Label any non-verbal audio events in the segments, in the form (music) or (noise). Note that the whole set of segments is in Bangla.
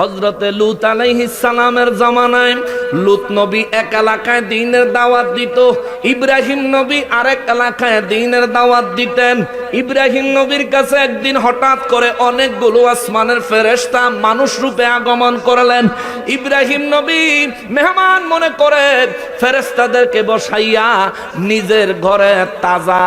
হজরতে লুত আলাইহিসালামের জামানায় লুত নবী এক এলাকায় দিনের দাওয়াত দিত, ইব্রাহিম নবী আরেক এলাকায় দিনের দাওয়াত দিতেন। ইব্রাহিম নবীর কাছে একদিন হঠাৎ করে অনেকগুলো আসমানের ফেরেশতা মানুষ রূপে আগমন করলেন। ইব্রাহিম নবী মেহমান মনে করে ফেরেশতাদেরকে বসাইয়া নিজের ঘরে তাজা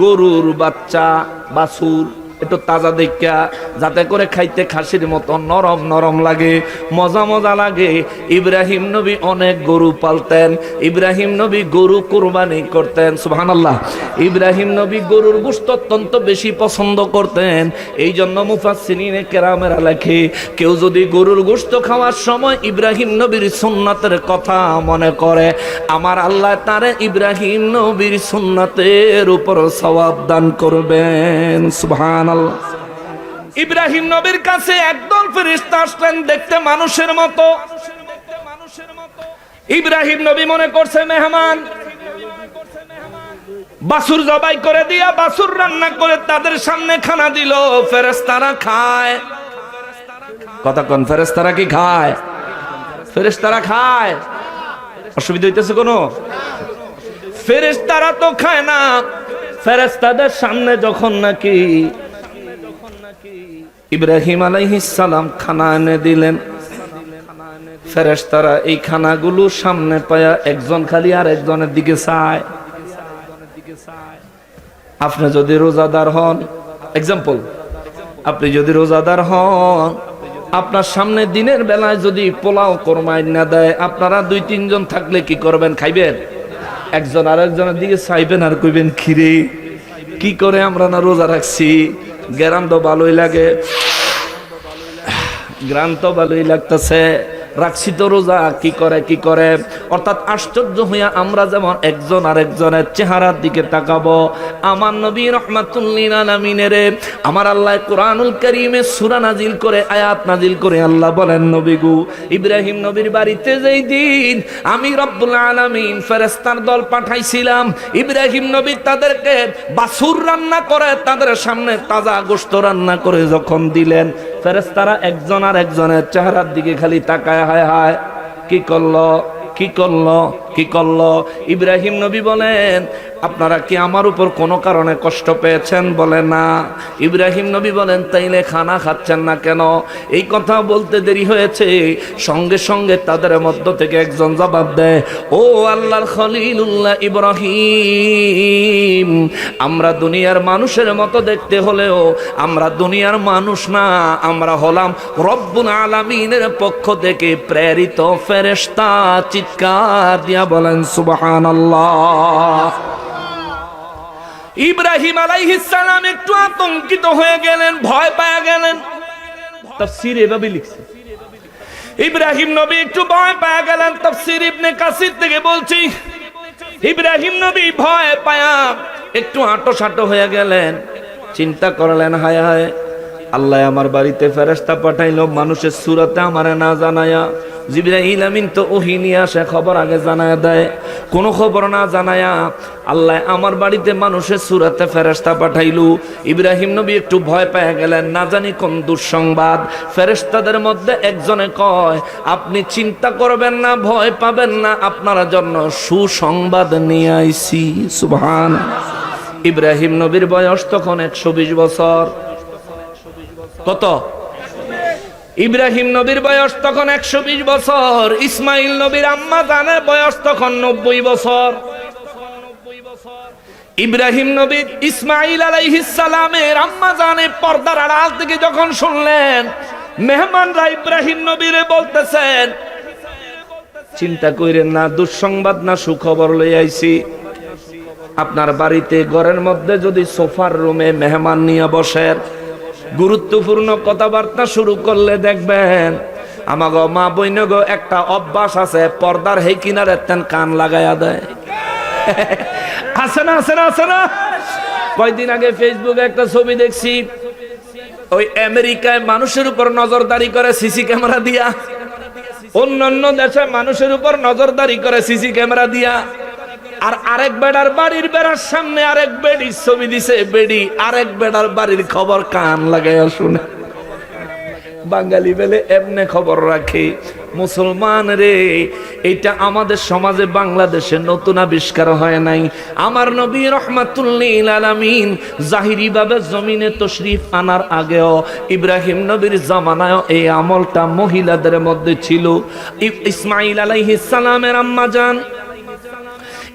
গরুর বাচ্চা বাছুর একটু তাজা দেখা, যাতে করে খাইতে খাসির মতো নরম নরম লাগে, মজা মজা লাগে। ইব্রাহিম নবী অনেক গরু পালতেন, ইব্রাহিম নবী গরু কুরবানি করতেন সুহান আল্লাহ ইব্রাহিম নবী গরুর গোশত অত্যন্ত বেশি পছন্দ করতেন। এই জন্য মুফাসসিরিনে কেরামেরা লেখে, কেউ যদি গরুর গোশত খাওয়ার সময় ইব্রাহিম নবীর সুন্নাতের কথা মনে করে, আমার আল্লাহ তারে ইব্রাহিম নবীর সুন্নাতের উপর সওয়াব দান করবেন ইব্রাহিম নবীর কাছে একদল ফেরেশতা আসলেন দেখতে মানুষের মতো। ইব্রাহিম নবী মনে করছে মেহমান। বাসুর জবাই করে দিয়া বাসুর রান্না করে তাদের সামনে খানা দিল, ফেরেশতারা খায়। কতক্ষণ ফেরেশতারা কি খায়? ফেরেশতারা খায়। অসুবিধা হইতেছে কোনো? ফেরেশতারা তো খায় না। ফেরেশতাদের সামনে যখন নাকি ইব্রাহিম সালাম খানা এনে দিলেন। ফেরেশতারা এই খানাগুলো সামনে পায়া একজন খালি আর একজনের দিকে চায়। আপনি যদি রোজাদার হন এক্সাম্পল আপনি যদি রোজাদার হন, আপনার সামনে দিনের বেলায় যদি পোলাও কোরমাই না দেয়, আপনারা দুই তিনজন থাকলে কি করবেন, খাইবেন? একজন আর একজনের দিকে চাইবেন আর কইবেন খিরে কি করে আমরা না রোজা রাখছি? গ্রাম তো ভালোই লাগে। গ্রাম তো ভালোই লাগতেছে। রাখছি তো রোজা, কি করে কি করে? অর্থাৎ আশ্চর্য হইয়া আমরা যেমন একজন আরেকজনের চেহারার দিকে তাকাবো, আমার নবী রহমাতুল্লিন আমার আল্লাহ কোরআনুল করিমে সুরা নাজিল করে, আয়াত নাজিল করে আল্লাহ বলেন, নবী গু, ইব্রাহিম নবীর বাড়িতে যেই দিন আমি রব্বুল আলামিন ফেরেস্তার দল পাঠাইছিলাম, ইব্রাহিম নবী তাদেরকে বাসুর রান্না করে, তাদের সামনে তাজা গোস্ত রান্না করে যখন দিলেন ফেরেস্তারা একজন আর একজনের চেহারার দিকে খালি তাকায় হায় হায় কি করল কি করল? কি করল? ইব্রাহিম নবী বলেন, আপনারা কি আমার উপর কোনো কারণে কষ্ট পেয়েছেন? বলে, না। ইব্রাহিম নবী বলেন, তাইলে খানা খাচ্ছেন না কেন? এই কথা বলতে দেরি হয়েছে। সঙ্গে সঙ্গে তাদের মধ্য থেকে একজন জবাব দেয়, ও আল্লাহর খলিলুল্লাহ ইব্রাহিম, আমরা দুনিয়ার মানুষের মতো দেখতে হলেও আমরা দুনিয়ার মানুষ না, আমরা হলাম রব্বুল আলামিনের পক্ষ থেকে প্রেরিত ফেরেশতা, চিৎকার দিয়া বলেন, সুবহানাল্লাহ। ইব্রাহিম সালাম একটু আতঙ্কিত হয়ে গেলেন, ভয় পায়া গেলেন। তাফসীর এভাবে লিখছে। ইব্রাহিম নবী একটু ভয় পায়া গেলেন, তাফসীর ইবনে কাসির থেকে বলছি, ইব্রাহিম নবী ভয় পায়া একটু আটো সাটো হয়ে গেলেন। চিন্তা করলেন, হায় হায়, আল্লাহ আমার বাড়িতে ফেরেস্তা পাঠাইলো, মানুষের সুরাতে আমারে না জানায়া। জিব্রাহিল আমিন তো ওহি নিয়ে আসে, খবর আগে জানায় দেয়। কোনো খবর না জানায়া আল্লাহ আমার বাড়িতে মানুষের সুরাতে ফেরেস্তা পাঠাইলু। ইব্রাহিম নবী একটু ভয় পেয়ে গেলেন, না জানি কোন দুঃসংবাদ। ফেরেস্তাদের মধ্যে একজনে কয়, আপনি চিন্তা করবেন না, ভয় পাবেন না, আপনার জন্য সুসংবাদ নিয়ে আইছি। সুবহান। ইব্রাহিম নবীর বয়স তখন একশো বিশ বছর। কত? ইব্রাহিম নবীর বয়স তখন একশো বিশ বছর, ইসমাইল নবীর আম্মা জানের বয়স তখন নব্বই বছর। ইব্রাহিম নবী ইসমাইল আলাইহিসালামের আম্মা জানে পর্দার আড়াল থেকে যখন শুনলেন, মেহমানরা ইব্রাহিম নবীরে বলতেছেন, চিন্তা কইরেন না, দুঃসংবাদ না, সুখবর লই আইছি। আপনার বাড়িতে ঘরের মধ্যে যদি সোফার রুমে মেহমান নিয়ে বসেন গুরুত্বপূর্ণ কথাবার্তা শুরু করলে দেখবেন, আমাগো মা বৈনগো একটা অভ্যাস আছে, পর্দার হে কিনারে তেন কান লাগাইয়া দেয়। আছে না আছে না আছে না কয়দিন আগে ফেসবুকে একটা ছবি দেখছি, ওই আমেরিকায় মানুষের উপর নজরদারি করে সিসি ক্যামেরা দিয়া। অন্যান্য দেশে মানুষের উপর নজরদারি করে সিসি ক্যামেরা দিয়া। আর আরেক বেড়ার বাড়ির বেড়ার সামনে আরেক বেড়ির ছবি দিছে, বেড়ি, আরেক বেড়ার বাড়ির খবর কান লাগাইয়া শুনে। বাঙালি বেলে এমনে খবর রাখে, মুসলমান রে এটা আমাদের সমাজে বাংলাদেশে নতুন আবিষ্কার হয় নাই। আমার নবী রহমাতুল্লিল আলামিন জাহিরি ভাবে জমিনে তশরিফ আনার আগেও ইব্রাহিম নবীর জামানায় এই আমলটা মহিলাদের মধ্যে ছিল। ইসমাইল আলাইহিস সালামের আম্মা যান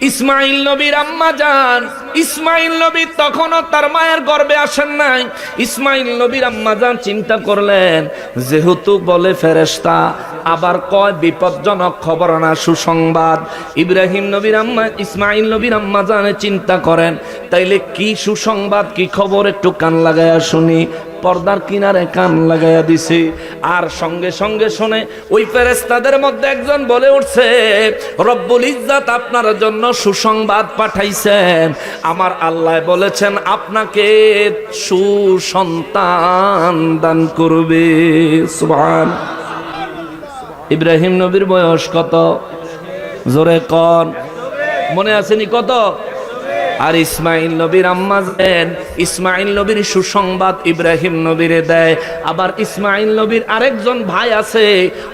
ইসমাইল নবীর আম্মা যান। ইসমাইল নবী তখনও তার মায়ের গর্বে আসেন নাই। ইসমাইল নবীর আম্মা যান চিন্তা করলেন, যেহেতু বলে ফেরেশতা, আবার কয় বিপজ্জনক খবর না, সুসংবাদ? ইব্রাহিম নবীর আম্মা, ইসমাইল নবীর আম্মা জানে চিন্তা করেন, তাইলে কি সুসংবাদ, কি খবর? একটু কান লাগায়া শুনি। পর্দার কিনারে কান লাগাইয়া দিছে। আর সঙ্গে সঙ্গে শুনে ওই ফেরেস্তাদের মধ্যে একজন বলে উঠছে, রব্বুল ইজ্জাত আপনার জন্য সুসংবাদ পাঠাইছেন আমার আল্লাহ বলেছেন, আপনাকে সুসন্তান দান করবে। সুবহান। ইব্রাহিম নবীর বয়স কত? জোরে কন। মনে আসেনি কত? আর ইসমাইল নবীর আম্মা দেন, ইসমাইল নবীর সুসংবাদ ইব্রাহিম নবীরে দেয়। আবার ইসমাইল নবীর আরেকজন ভাই আছে,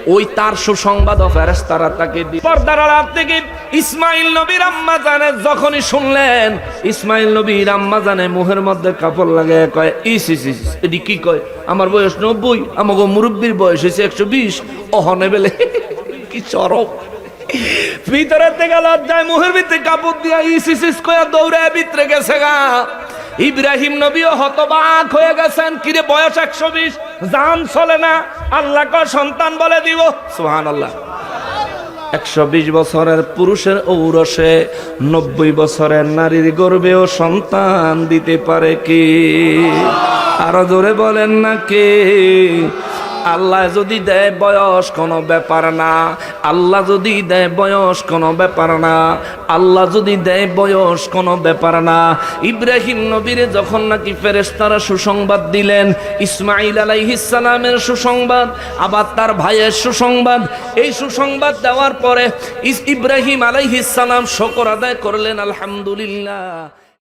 ওই তার সুসংবাদ ফেরেশতারা তাকে পর্দার থেকে ইসমাইল নবীর আম্মা জানে, যখনই শুনলেন, ইসমাইল নবীর আম্মা জানে, মুহের মধ্যে কাপড় লাগে কয়, ইস ইস ইস এটি কি কয়? আমার বয়স নব্বই আমাকে মুরব্বীর বয়স হয়েছে একশো বিশ। অহনে বেলে, (laughs) কি চরম। ভিতরে থেকে লজ্জায় মুহের ভিতরে কাপড় দিয়া ইসিস ইস কয়া দৌড়ায় ভিতরে গেছে গা। ইব্রাহিম নবীও হতবাক হয়ে গেছেন। কিরে বয়স একশো বিশ? জান চলে না। আল্লাহ সন্তান বলে দিব। সুহান আল্লাহ একশো বিশ বছরের পুরুষের ঔরসে নব্বই বছরের নারীর গর্বেও সন্তান দিতে পারে কি? আরও জোরে বলেন না কে? আল্লাহ যদি দেয় বয়স কোনো ব্যাপার না, আল্লাহ যদি দেয় বয়স কোনো ব্যাপার না, আল্লাহ যদি দেয় বয়স কোনো ব্যাপার না। ইব্রাহিম নবীরে যখন নাকি ফেরেশতারা সুসংবাদ দিলেন ইসমাইল আলাইহিসালামের সুসংবাদ, আবার তার ভাইয়ের সুসংবাদ, এই সুসংবাদ দেওয়ার পরে ইব্রাহিম আলাইহিসালাম শকর আদায় করলেন, আলহামদুলিল্লাহ।